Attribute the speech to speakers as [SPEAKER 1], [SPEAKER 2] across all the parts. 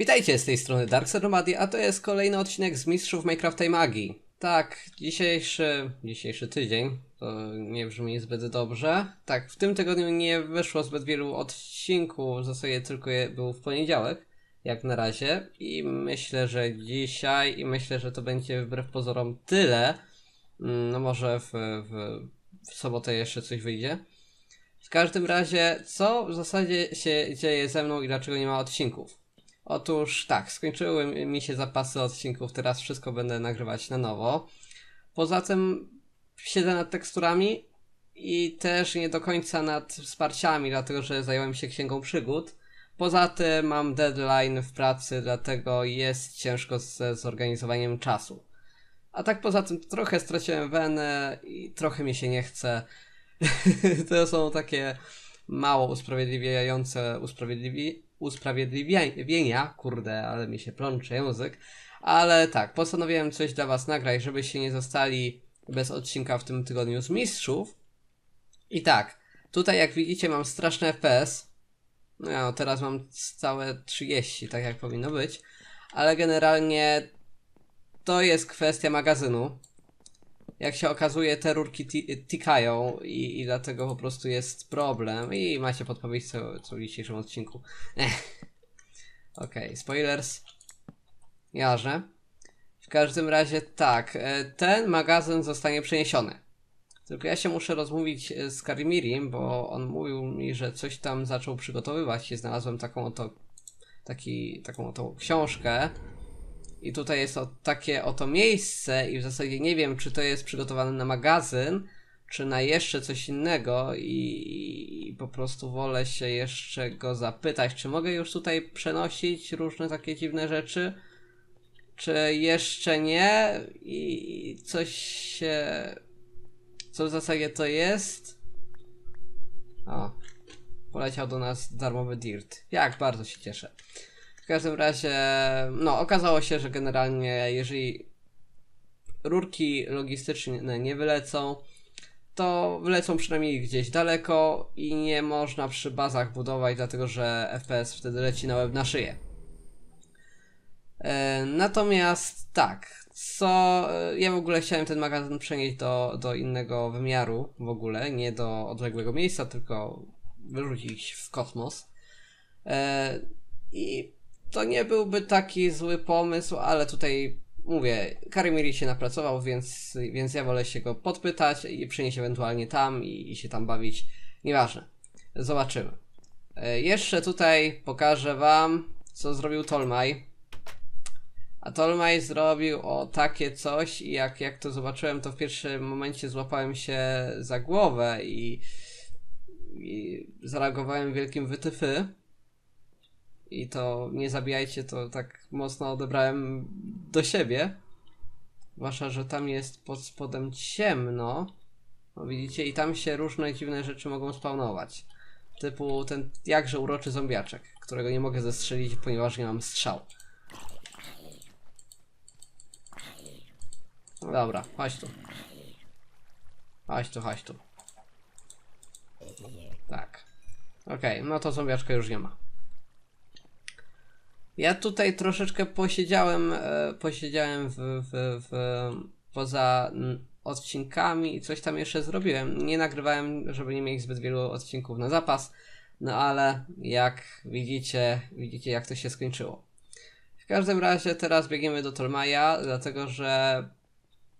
[SPEAKER 1] Witajcie z tej strony Dark Nomadi, a to jest kolejny odcinek z Mistrzów Minecrafta i Magii. Tak, dzisiejszy, dzisiejszy tydzień, to nie brzmi zbyt dobrze. Tak, w tym tygodniu nie wyszło zbyt wielu odcinków, w zasadzie tylko je był w poniedziałek, jak na razie. I myślę, że dzisiaj, i myślę, że to będzie wbrew pozorom tyle. Mm, No może w, w, w sobotę jeszcze coś wyjdzie. W każdym razie, co w zasadzie się dzieje ze mną i dlaczego nie ma odcinków? Otóż tak, skończyły mi się zapasy odcinków, teraz wszystko będę nagrywać na nowo. Poza tym siedzę nad teksturami i też nie do końca nad wsparciami, dlatego że zająłem się księgą przygód. Poza tym mam deadline w pracy, dlatego jest ciężko ze zorganizowaniem czasu. A tak poza tym trochę straciłem wenę i trochę mi się nie chce. to są takie mało usprawiedliwiające usprawiedliwi usprawiedliwienia, kurde, ale mi się plącze język. Ale tak, postanowiłem coś dla was nagrać, żebyście nie zostali bez odcinka w tym tygodniu z mistrzów. I tak, tutaj jak widzicie mam straszny FPS. No teraz mam całe 30, tak jak powinno być. Ale generalnie to jest kwestia magazynu. Jak się okazuje, te rurki ti- tikają i, i dlatego po prostu jest problem. I macie podpowiedź co, co w dzisiejszym odcinku. Okej, spoilers. Jarze. W każdym razie tak, e, ten magazyn zostanie przeniesiony. Tylko ja się muszę rozmówić e, z Karimirim, bo on mówił mi, że coś tam zaczął przygotowywać i znalazłem taką oto, taki, taką oto książkę. I tutaj jest o, takie oto miejsce i w zasadzie nie wiem, czy to jest przygotowane na magazyn, czy na jeszcze coś innego i, i po prostu wolę się jeszcze go zapytać, czy mogę już tutaj przenosić różne takie dziwne rzeczy, czy jeszcze nie i coś się... Co w zasadzie to jest? O, poleciał do nas darmowy dirt. Jak bardzo się cieszę. Każdym razie, no, okazało się, że generalnie, jeżeli rurki logistyczne nie wylecą, to wylecą przynajmniej gdzieś daleko i nie można przy bazach budować, dlatego że FPS wtedy leci na łeb na szyję. E, natomiast tak, co e, ja w ogóle chciałem ten magazyn przenieść do, do innego wymiaru w ogóle, nie do odległego miejsca, tylko wyrzucić w kosmos. E, I to nie byłby taki zły pomysł, ale tutaj mówię, Karimiri się napracował, więc, więc ja wolę się go podpytać i przenieść ewentualnie tam i, i się tam bawić. Nieważne. Zobaczymy. E, jeszcze tutaj pokażę wam, co zrobił Tolmaj. A Tolmaj zrobił o takie coś i jak, jak to zobaczyłem, to w pierwszym momencie złapałem się za głowę i, i zareagowałem wielkim wytyfy. I to nie zabijajcie, to tak mocno odebrałem do siebie. Zwłaszcza, że tam jest pod spodem ciemno. No widzicie, i tam się różne dziwne rzeczy mogą spawnować. Typu ten jakże uroczy zombiaczek, którego nie mogę zestrzelić, ponieważ nie mam strzał. No dobra, chodź tu. Chodź tu, chodź tu. Tak. Okej, no to zombiaczka już nie ma. Ja tutaj troszeczkę posiedziałem, e, posiedziałem w, w, w, poza odcinkami i coś tam jeszcze zrobiłem. Nie nagrywałem, żeby nie mieć zbyt wielu odcinków na zapas, no ale jak widzicie, widzicie jak to się skończyło. W każdym razie teraz biegniemy do Tolmaja, dlatego że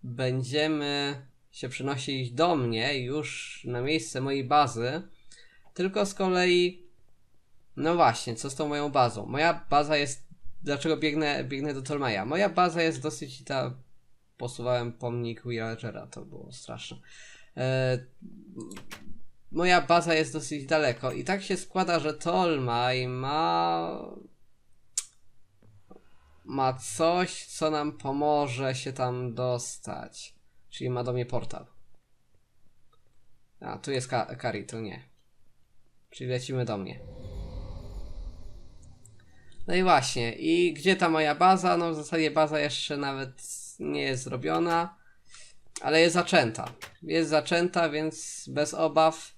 [SPEAKER 1] będziemy się przenosić do mnie już na miejsce mojej bazy, tylko z kolei no właśnie, co z tą moją bazą? Moja baza jest. Dlaczego biegnę, biegnę do Tolmaja? Moja baza jest dosyć ta. Posuwałem pomnik Villagera, to było straszne. E... Moja baza jest dosyć daleko i tak się składa, że Tolmaj ma. Ma coś, co nam pomoże się tam dostać. Czyli ma do mnie portal. A, tu jest Ka- Kari, to nie. Czyli lecimy do mnie. No i właśnie, i gdzie ta moja baza? No w zasadzie baza jeszcze nawet nie jest zrobiona, ale jest zaczęta. Jest zaczęta, więc bez obaw.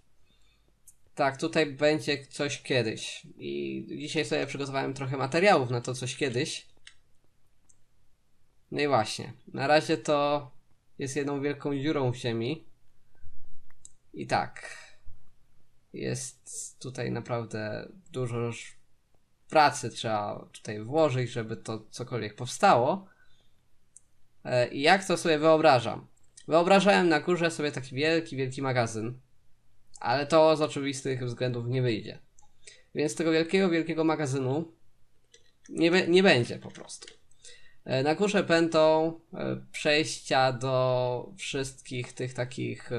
[SPEAKER 1] Tak, tutaj będzie coś kiedyś. I dzisiaj sobie przygotowałem trochę materiałów na to coś kiedyś. No i właśnie. Na razie to jest jedną wielką dziurą w ziemi. I tak. Jest tutaj naprawdę dużo pracy trzeba tutaj włożyć, żeby to cokolwiek powstało. E, I jak to sobie wyobrażam? Wyobrażałem na górze sobie taki wielki, wielki magazyn, ale to z oczywistych względów nie wyjdzie. Więc tego wielkiego, wielkiego magazynu nie, nie będzie po prostu. E, Na górze będą e, przejścia do wszystkich tych takich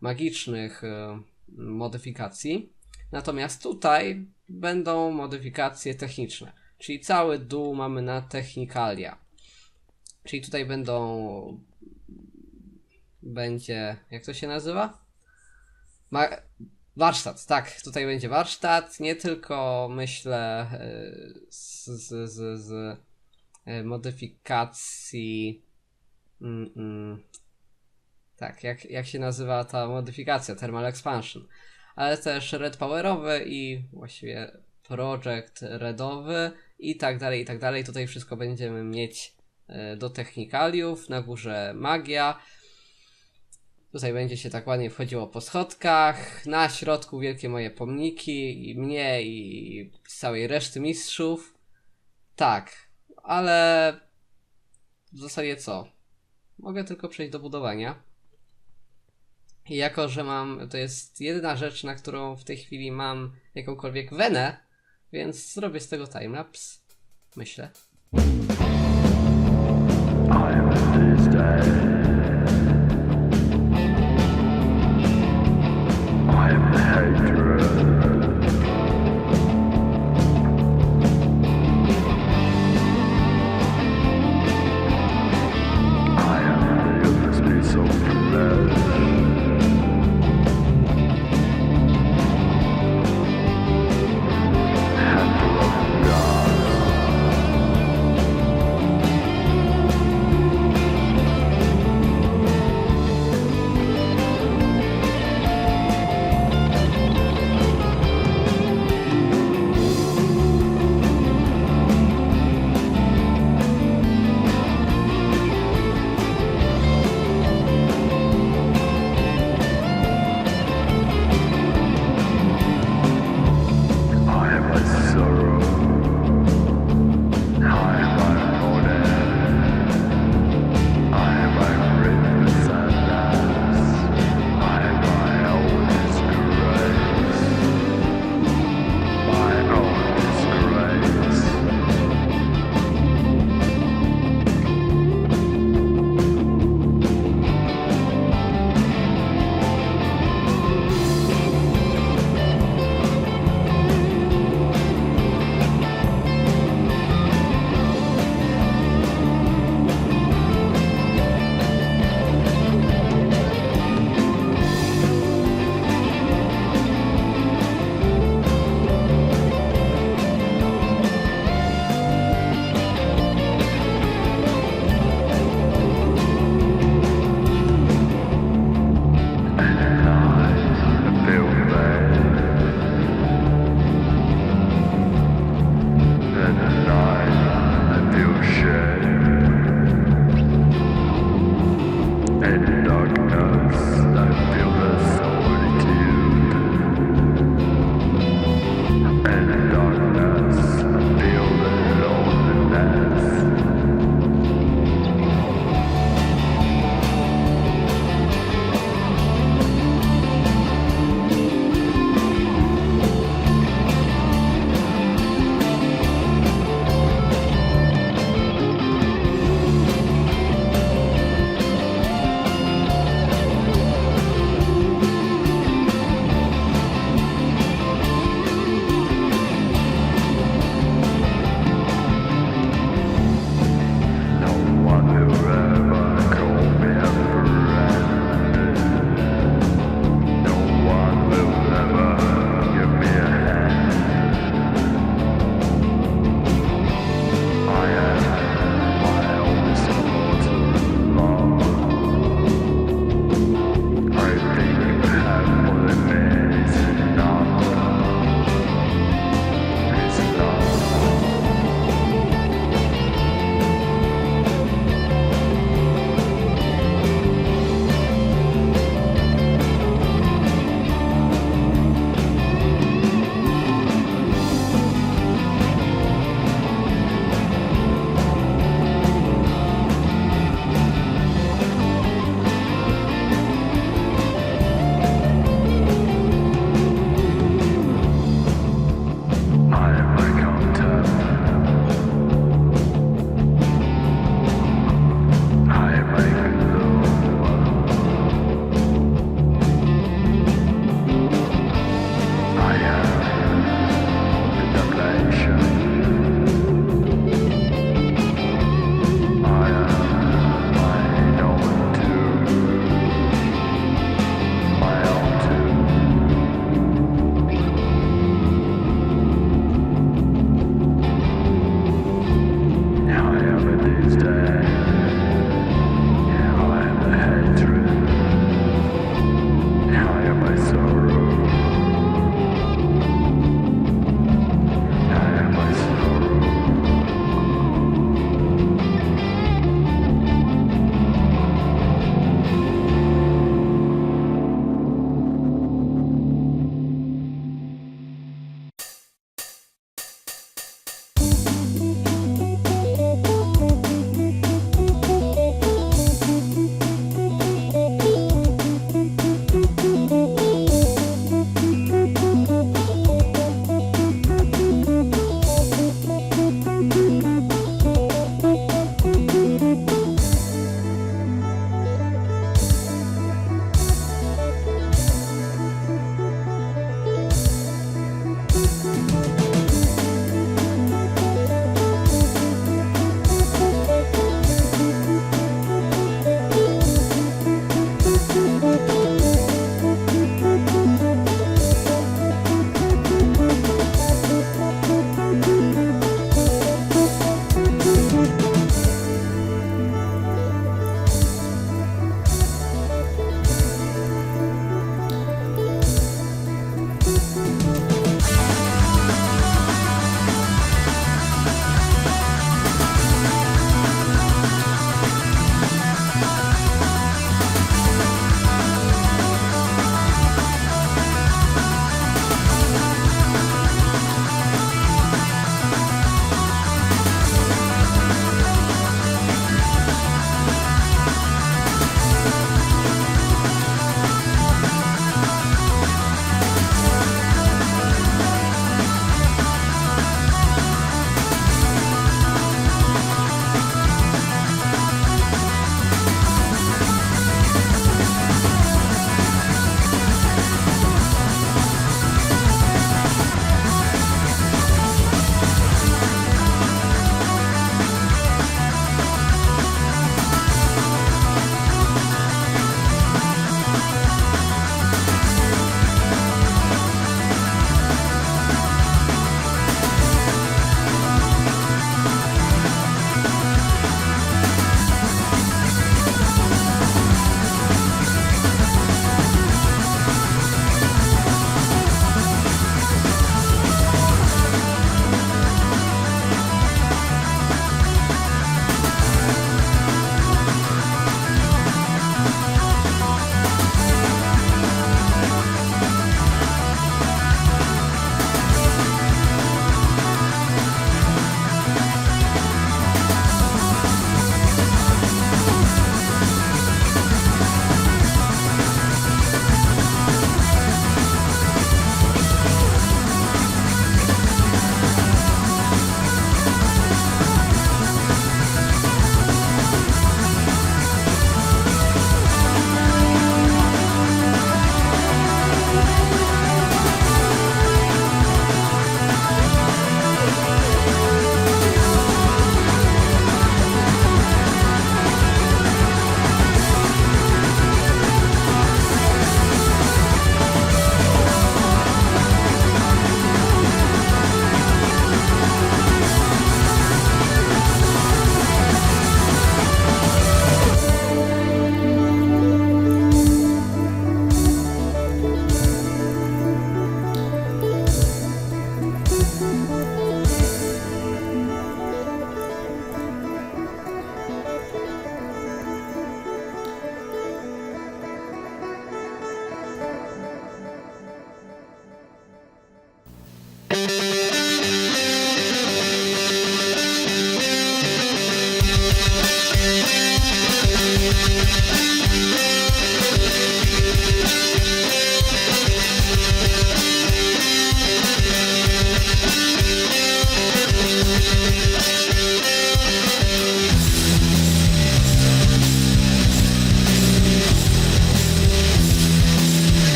[SPEAKER 1] magicznych modyfikacji. Natomiast tutaj będą modyfikacje techniczne. Czyli cały dół mamy na technikalia. Czyli tutaj będą. Będzie. Jak to się nazywa? Ma... Warsztat, tak. Tutaj będzie warsztat. Nie tylko myślę e, z, z, z, z e, modyfikacji. Mm, mm, tak, jak, jak się nazywa ta modyfikacja? Thermal Expansion. Ale też Red Powerowy i właściwie Project Redowy i tak dalej, i tak dalej. Tutaj wszystko będziemy mieć e, do technikaliów. Na górze magia. Tutaj będzie się tak ładnie wchodziło po schodkach. Na środku wielkie moje pomniki i mnie i całej reszty mistrzów. Tak, ale w zasadzie co? Mogę tylko przejść do budowania. I jako, że mam, to jest jedyna rzecz, na którą w tej chwili mam jakąkolwiek wenę, więc zrobię z tego timelapse. Myślę.
[SPEAKER 2] I this day.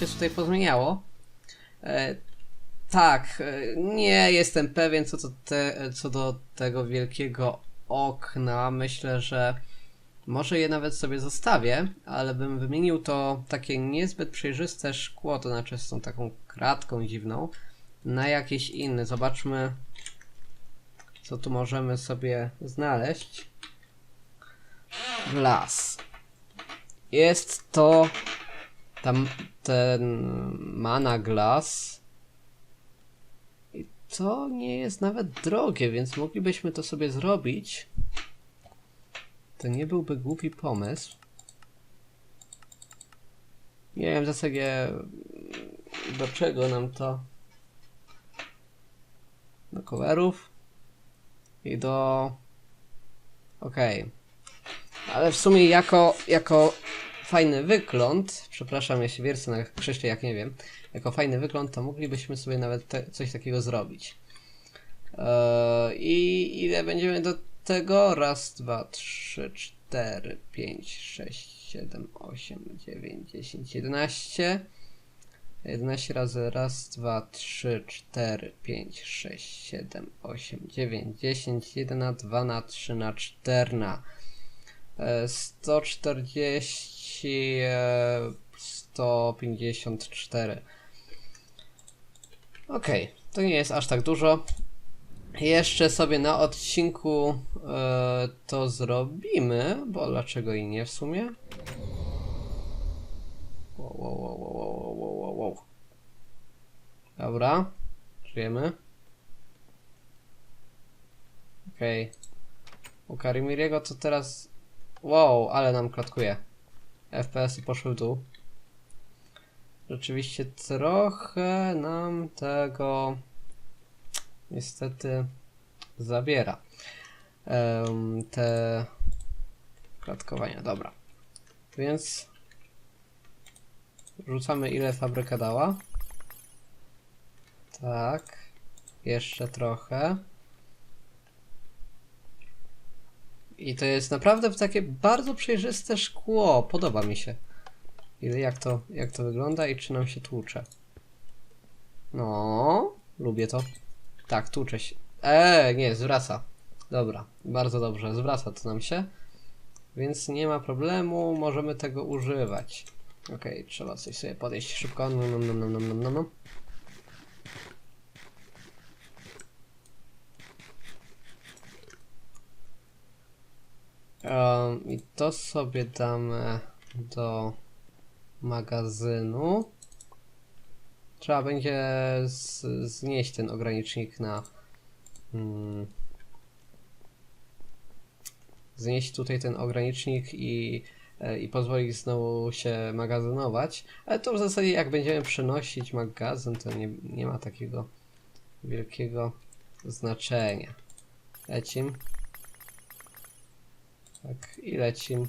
[SPEAKER 1] Się tutaj pozmieniało. E, tak, e, nie jestem pewien co do, te, co do tego wielkiego okna. Myślę, że może je nawet sobie zostawię, ale bym wymienił to takie niezbyt przejrzyste szkło, to znaczy z tą taką kratką dziwną, na jakieś inne. Zobaczmy, co tu możemy sobie znaleźć. Glass. Jest to tam ten mana glass. I to nie jest nawet drogie, więc moglibyśmy to sobie zrobić. To nie byłby głupi pomysł. Nie wiem w zasadzie do czego nam to. Do coverów i do. Okej. Ale w sumie jako, jako fajny wygląd, przepraszam jeśli wiercę na krześle jak nie wiem, jako fajny wygląd to moglibyśmy sobie nawet te, coś takiego zrobić. Eee, I ile będziemy do tego? Raz, dwa, trzy, cztery, pięć, sześć, siedem, osiem, dziewięć, dziesięć, jedenaście. 11 razy raz, dwa, trzy, cztery, pięć, sześć, siedem, osiem, dziewięć, dziesięć, jeden na dwa na trzy na czterna. 140, e, 154. Okej, to nie jest aż tak dużo. Jeszcze sobie na odcinku e, to zrobimy, bo dlaczego i nie w sumie? Wow, wow, wow, wow, wow, wow, wow. Dobra, żyjemy. Okej. U Karimiriego to teraz Wow, ale nam klatkuje. FPS-y poszły w dół. Rzeczywiście trochę nam tego niestety zabiera. Em, te klatkowania, dobra. Więc rzucamy ile fabryka dała. Tak. Jeszcze trochę. I to jest naprawdę takie bardzo przejrzyste szkło. Podoba mi się. Ile jak to, jak to wygląda i czy nam się tłucze. No, lubię to. Tak, tłucze się. Eee, nie, zwraca. Dobra, bardzo dobrze, zwraca to nam się. Więc nie ma problemu, możemy tego używać. Okej, trzeba coś sobie podejść szybko. No, no, no, no, no, no, no, Em, I to sobie damy do magazynu. Trzeba będzie z, znieść ten ogranicznik na. Mm, znieść tutaj ten ogranicznik i, e, i pozwolić znowu się magazynować. Ale to w zasadzie jak będziemy przenosić magazyn, to nie, nie ma takiego wielkiego znaczenia. Lecim. Tak, i lecim.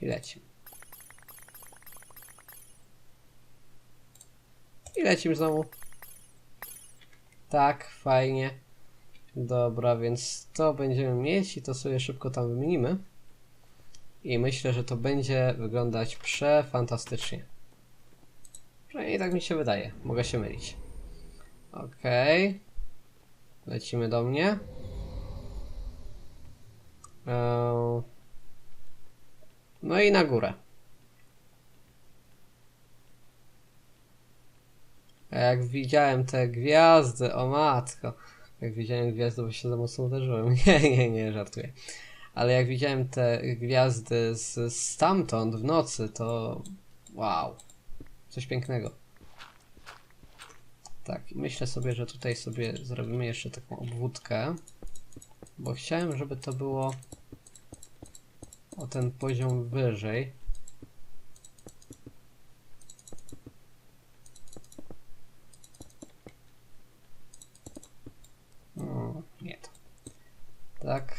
[SPEAKER 1] I lecim. I lecim znowu. Tak, fajnie. Dobra, więc to będziemy mieć i to sobie szybko tam wymienimy. I myślę, że to będzie wyglądać przefantastycznie. Przynajmniej tak mi się wydaje. Mogę się mylić. Okej. Lecimy do mnie. Eee, No i na górę. A jak widziałem te gwiazdy, o matko. Jak widziałem gwiazdy, bo się za mocno uderzyłem. Nie, nie, nie, żartuję. Ale jak widziałem te gwiazdy z, stamtąd w nocy, to wow. Coś pięknego. Tak, myślę sobie, że tutaj sobie zrobimy jeszcze taką obwódkę. Bo chciałem, żeby to było o ten poziom wyżej. O, nie to. Tak.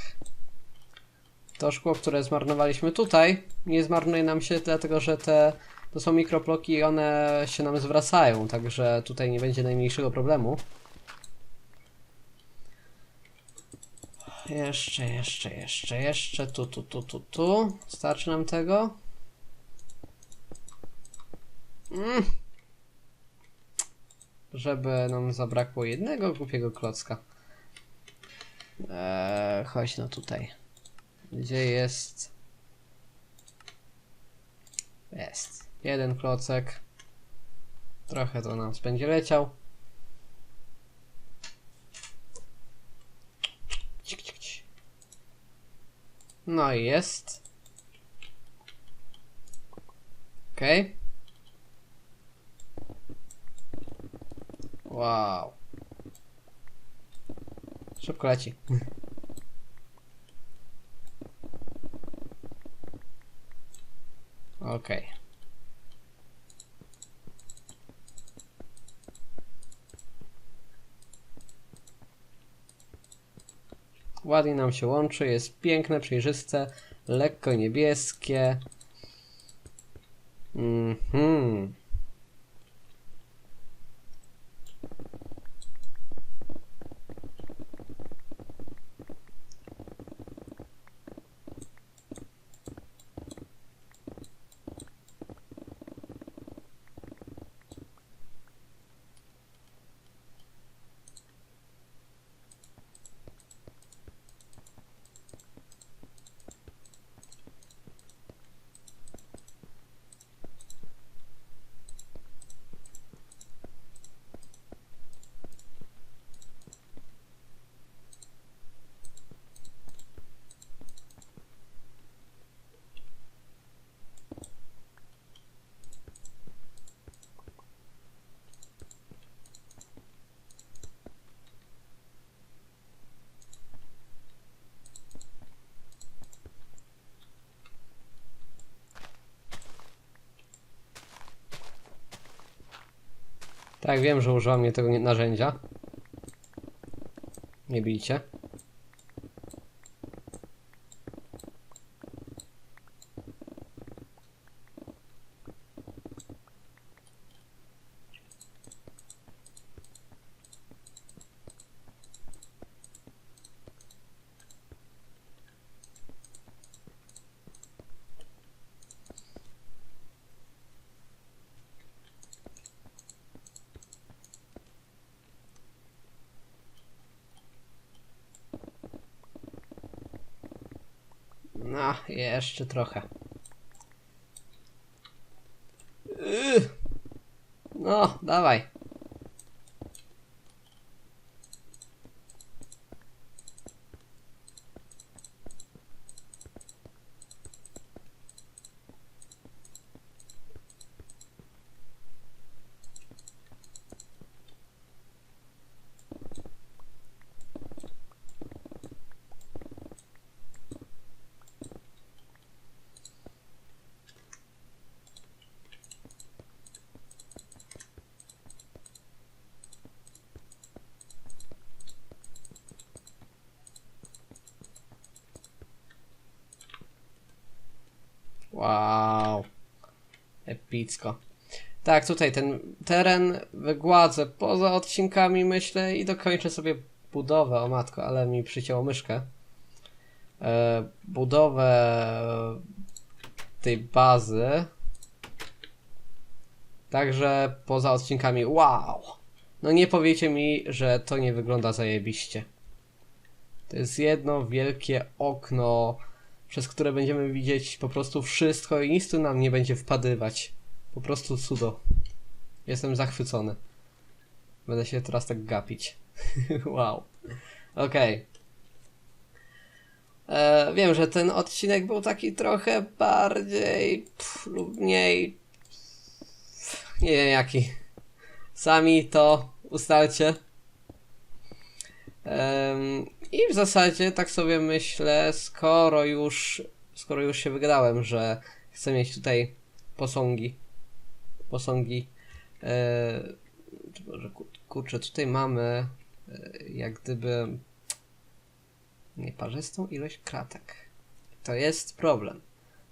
[SPEAKER 1] To szkło, które zmarnowaliśmy tutaj, nie zmarnuje nam się dlatego, że te to są mikroploki i one się nam zwracają, także tutaj nie będzie najmniejszego problemu. Jeszcze, jeszcze, jeszcze, jeszcze, tu, tu, tu, tu, tu. Starczy nam tego? Mm. Żeby nam zabrakło jednego głupiego klocka. Eee, chodź no tutaj. Gdzie jest... Jest. Jeden klocek. Trochę to nam będzie leciał. No i jest. Okej. Wow. Szybko leci. Okej. Ładnie nam się łączy, jest piękne, przejrzyste, lekko niebieskie. Tak, wiem, że używam nie tego narzędzia. Nie bijcie. No, jeszcze trochę. Yy. No, dawaj. Wow. Epicko. Tak, tutaj ten teren wygładzę poza odcinkami, myślę, i dokończę sobie budowę. O matko, ale mi przycięło myszkę. E, budowę tej bazy. Także poza odcinkami, wow! No nie powiecie mi, że to nie wygląda zajebiście. To jest jedno wielkie okno przez które będziemy widzieć po prostu wszystko i nic tu nam nie będzie wpadywać. Po prostu cudo. Jestem zachwycony. Będę się teraz tak gapić. wow. Okej. E, Wiem, że ten odcinek był taki trochę bardziej pff, lub mniej. Nie wiem jaki. Sami to ustalcie. Em, I w zasadzie tak sobie myślę, skoro już, skoro już się wygadałem, że chcę mieć tutaj posągi, posągi, kur- kurczę, tutaj mamy e, jak gdyby nieparzystą ilość kratek. To jest problem.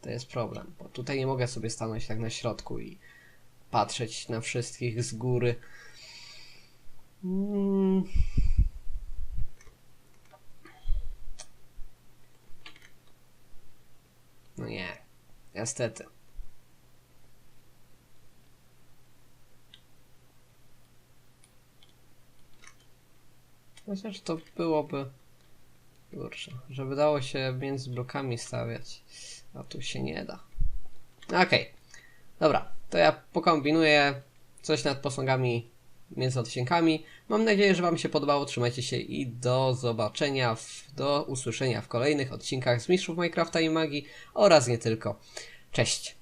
[SPEAKER 1] To jest problem, bo tutaj nie mogę sobie stanąć tak na środku i patrzeć na wszystkich z góry. Mm. No nie, niestety. Chociaż to byłoby. Kurczę, żeby dało się między blokami stawiać. A tu się nie da. Okej. Dobra, to ja pokombinuję coś nad posągami między odcinkami. Mam nadzieję, że Wam się podobało. Trzymajcie się i do zobaczenia, w, do usłyszenia w kolejnych odcinkach z Mistrzów Minecrafta i Magii oraz nie tylko. Cześć!